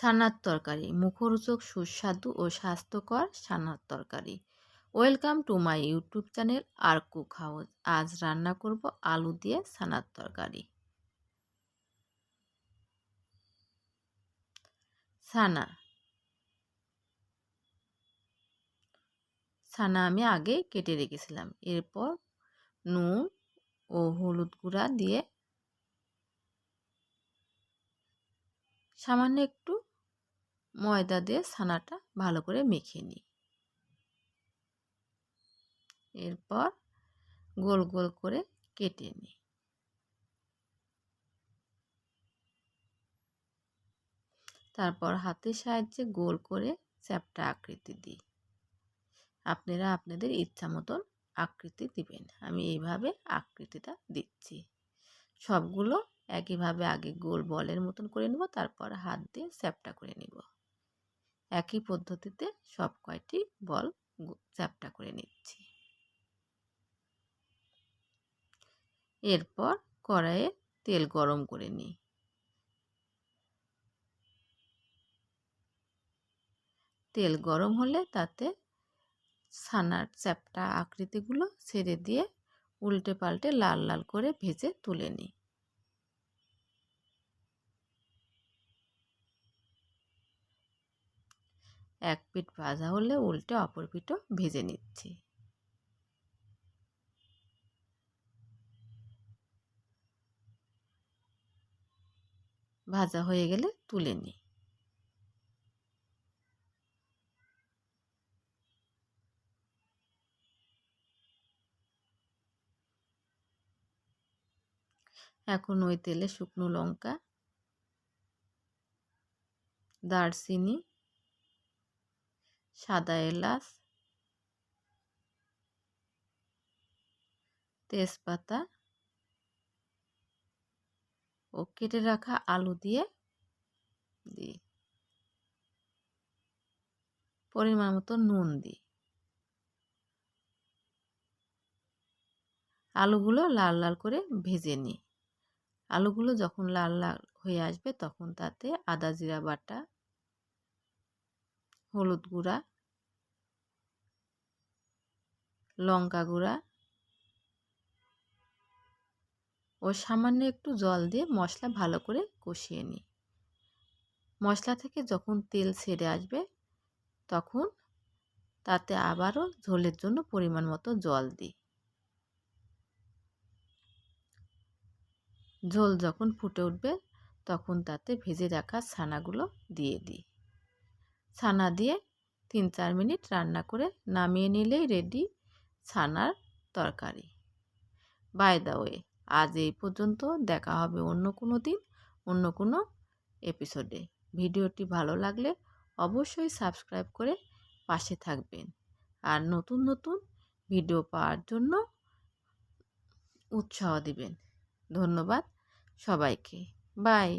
ছানার তরকারি, মুখরোচক, সুস্বাদু ও স্বাস্থ্যকর ছানার তরকারি। Welcome to my YouTube channel R cook house. আজ রান্না করব আলু দিয়ে ছানার তরকারি। ছানা। ছানা আমি আগে কেটে রেখেছিলাম। এরপর নুন ও হলুদ গুঁড়া দিয়ে সামান্য একটু ময়দা দিয়ে ছানাটা ভালো করে মেখে নিই। এরপর গোল গোল করে কেটে নিই। তারপর হাতের সাহায্যে গোল করে চ্যাপটা আকৃতি দিই। আপনারা আপনাদের ইচ্ছা মতন আকৃতি দিবেন। আমি এইভাবে আকৃতিটা দিচ্ছি। সবগুলো একইভাবে আগে গোল বলের মতন করে নেব, তারপর হাত দিয়ে চ্যাপটা করে নিব। একই পদ্ধতিতে সব কয়টি বল চ্যাপটা করে নিচ্ছি। এরপর কড়াইয়ে তেল গরম করে নিই। তেল গরম হলে তাতে ছানার চ্যাপটা আকৃতিগুলো ছেড়ে দিয়ে উল্টে পাল্টে লাল লাল করে ভেজে তুলে নিই। এক পিঠ ভাজা হলে উল্টে অপর পিঠও ভেজে নিচ্ছি। ভাজা হয়ে গেলে তুলে নিই। এখন ওই তেলে শুকনো লঙ্কা, দারচিনি সাদা এলাচ, তেজপাতা ও কেটে রাখা আলু দিয়ে দিই। পরিমাণ মতো নুন দিই। আলুগুলো লাল লাল করে ভেজে নিই। আলুগুলো যখন লাল লাল হয়ে আসবে তখন তাতে আদা জিরা বাটা, হলুদ গুঁড়া লঙ্কা গুঁড়া ও সামান্য একটু জল দিয়ে মশলা ভালো করে কষিয়ে নিই। মশলা থেকে যখন তেল ছেড়ে আসবে, তখন তাতে আবারও ঝোলের জন্য পরিমাণ মতো জল দিই। ঝোল যখন ফুটে উঠবে, তখন তাতে ভেজে রাখা ছানাগুলো দিয়ে দিই। ছানা দিয়ে তিন চার মিনিট রান্না করে নামিয়ে নিলেই রেডি ছানার তরকারি। বাই দা ওয়ে আজ এই পর্যন্ত দেখা হবে অন্য কোনো দিন, অন্য কোনো এপিসোডে ভিডিওটি ভালো লাগলে অবশ্যই সাবস্ক্রাইব করে পাশে থাকবেন। আর নতুন নতুন ভিডিও পাওয়ার জন্য উৎসাহ দিবেন। ধন্যবাদ সবাইকে। বাই